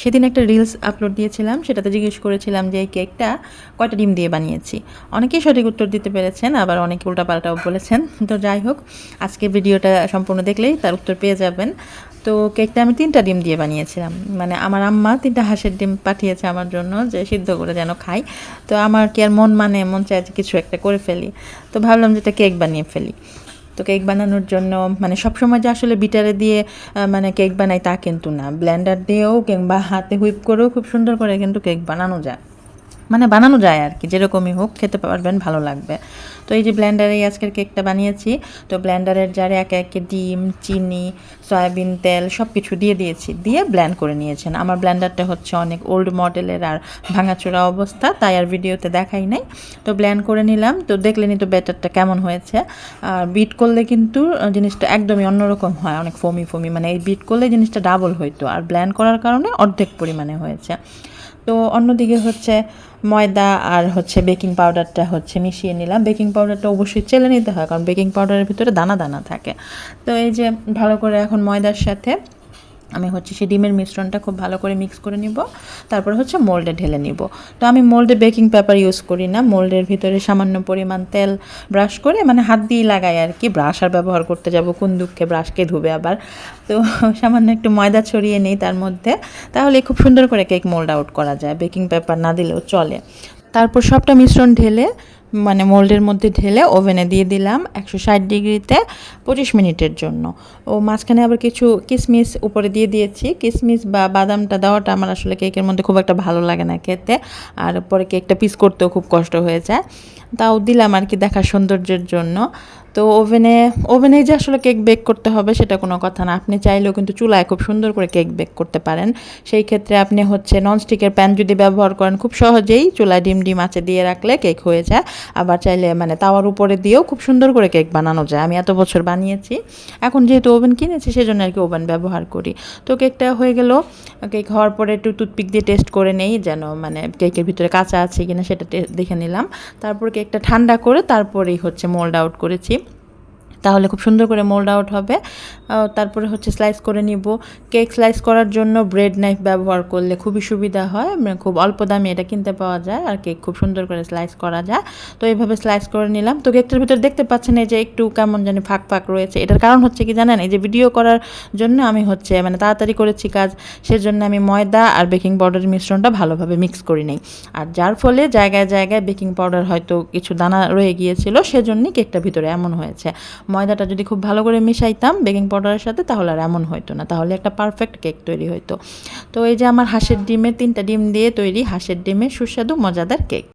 সেদিন একটা reels upload দিয়েছিলাম, সেটাতে জিজ্ঞেস করেছিলাম যে, এই কেকটা কয়টা ডিম দিয়ে বানিয়েছি? অনেকেই সঠিক উত্তর দিতে পেরেছেন, আবার অনেকে উল্টাপাল্টাও বলেছেন। তো যাই হোক আজকে ভিডিওটা সম্পূর্ণ দেখলেই তার উত্তর পেয়ে যাবেন। তো কেকটা আমি তিনটা ডিম দিয়ে বানিয়েছিলাম। মানে আমার আম্মা তিনটা হাঁসের ডিম পাঠিয়েছে আমার জন্য যে, সিদ্ধ করে যেন খাই। তো আমার কি আর মন মানে মন চায় যে কিছু একটা করে ফেলি। তো ভাবলাম যে এটা কেক বানিয়ে ফেলি। তো কেক বানানোর জন্য মানে সবসময় যে আসলে বিটারে দিয়ে মানে কেক বানাই তা কিন্তু না। ব্ল্যান্ডার দিয়েও কিংবা হাতে হুইপ করেও খুব সুন্দর করে কিন্তু কেক বানানো যায়। মানে বানানো যায় আর কি, যেরকমই হোক খেতে পারবেন, ভালো লাগবে। তো এই যে ব্লেন্ডারেই আজকের কেকটা বানিয়েছি, তো ব্ল্যান্ডারের জারে একে একে ডিম, চিনি, সয়াবিন তেল সব কিছু দিয়ে দিয়েছি, দিয়ে ব্লেন্ড করে নিয়েছেন। আমার ব্ল্যান্ডারটা হচ্ছে অনেক ওল্ড মডেলের আর ভাঙাচোরা অবস্থা, তাই আর ভিডিওতে দেখাই নাই। তো ব্লেন্ড করে নিলাম, তো দেখলেনি তো ব্যাটারটা কেমন হয়েছে। আর বিট করলে কিন্তু জিনিসটা একদমই অন্যরকম হয়, অনেক ফমি ফমি মানে এই বিট করলে জিনিসটা ডাবল হইতো। আর ব্লেন্ড করার কারণে অর্ধেক পরিমাণে হয়েছে। তো অন্যদিকে হচ্ছে ময়দা আর হচ্ছে বেকিং পাউডারটা হচ্ছে মিশিয়ে নিলাম। বেকিং পাউডারটা অবশ্যই চেলে নিতে হয়, কারণ বেকিং পাউডারের ভিতরে দানা দানা থাকে। তো এই যে ভালো করে এখন ময়দার সাথে আমি হচ্ছে সেই ডিমের মিশ্রণটা খুব ভালো করে মিক্স করে নিব। তারপর হচ্ছে মোল্ডে ঢেলে নিব। তো আমি মোল্ডে বেকিং পেপার ইউজ করি না। মোল্ডের ভিতরে সামান্য পরিমাণ তেল ব্রাশ করে মানে হাত দিয়ে লাগাই আর কি। ব্রাশ আর ব্যবহার করতে যাব, কোন দুঃখে ব্রাশকে ধুবে আবার। তো সামান্য একটু ময়দা ছড়িয়ে নেই তার মধ্যে। তাহলে খুব সুন্দর করে কেক মোল্ড আউট করা যায়। বেকিং পেপার না দিলেও চলে। তারপর সবটা মিশ্রণ ঢেলে মানে মোল্ডের মধ্যে ঢেলে ওভেনে দিয়ে দিলাম একশো ষাট ডিগ্রিতে পঁচিশ মিনিটের জন্য। ও মাঝখানে আবার কিছু কিসমিস উপরে দিয়ে দিয়েছি। কিসমিস বা বাদামটা দেওয়াটা আমার আসলে কেকের মধ্যে খুব একটা ভালো লাগে না খেতে। আর পরে কেকটা পিস করতেও খুব কষ্ট হয়ে যায়। তাও দিলাম আর কি দেখা সৌন্দর্যের জন্য। তো ওভেনে ওভেনে যে আসলে কেক বেক করতে হবে সেটা কোনো কথা না। আপনি চাইলেও কিন্তু চুলায় খুব সুন্দর করে কেক বেক করতে পারেন। সেই ক্ষেত্রে আপনি হচ্ছে ননস্টিকের প্যান যদি ব্যবহার করেন, খুব সহজেই চুলায় ডিম ডিম আছে দিয়ে রাখলে কেক হয়ে যায়। আবার চাইলে মানে তাওয়ার উপরে দিয়েও খুব সুন্দর করে কেক বানানো যায়। আমি এত বছর বানিয়েছি। এখন যেহেতু ওভেন কিনেছি, সেজন্য আর কি ওভেন ব্যবহার করি। তো কেকটা হয়ে গেল। কেক হওয়ার পরে একটু টুথপিক দিয়ে টেস্ট করে নেই, যেন মানে কেকের ভিতরে কাঁচা আছে কিনা সেটা দেখে নিলাম। তারপর কেকটা ঠান্ডা করে তারপরেই হচ্ছে মোল্ড আউট করেছি। তাহলে খুব সুন্দর করে মোল্ড আউট হবে। তারপরে হচ্ছে স্লাইস করে নিব। কেক স্লাইস করার জন্য ব্রেড নাইফ ব্যবহার করলে খুবই সুবিধা হয়। খুব অল্প দামে এটা কিনতে পাওয়া যায় আর কেক খুব সুন্দর করে স্লাইস করা যায়। তো এইভাবে স্লাইস করে নিলাম। তো কেকটার ভিতরে দেখতে পাচ্ছেন এই যে একটু কেমন জানি ফাঁক ফাঁক রয়েছে। এটার কারণ হচ্ছে কি জানেন? এই যে ভিডিও করার জন্য আমি হচ্ছে মানে তাড়াতাড়ি করেছি কাজ, সেজন্য আমি ময়দা আর বেকিং পাউডারের মিশ্রণটা ভালোভাবে মিক্স করি নেই। আর যার ফলে জায়গায় জায়গায় বেকিং পাউডার হয়তো কিছু দানা রয়ে গিয়েছিল, সেজন্যই কেকটা ভিতরে এমন হয়েছে। ময়দাটা যদি খুব ভালো করে মিশাইতাম বেকিং পাউডারের সাথে, তাহলে আর এমন হতো না। তাহলে একটা পারফেক্ট কেক তৈরি হতো তো এই যে আমার হাঁসের ডিমে তিনটা ডিম দিয়ে তৈরি হাঁসের ডিমে সুস্বাদু, মজাদার কেক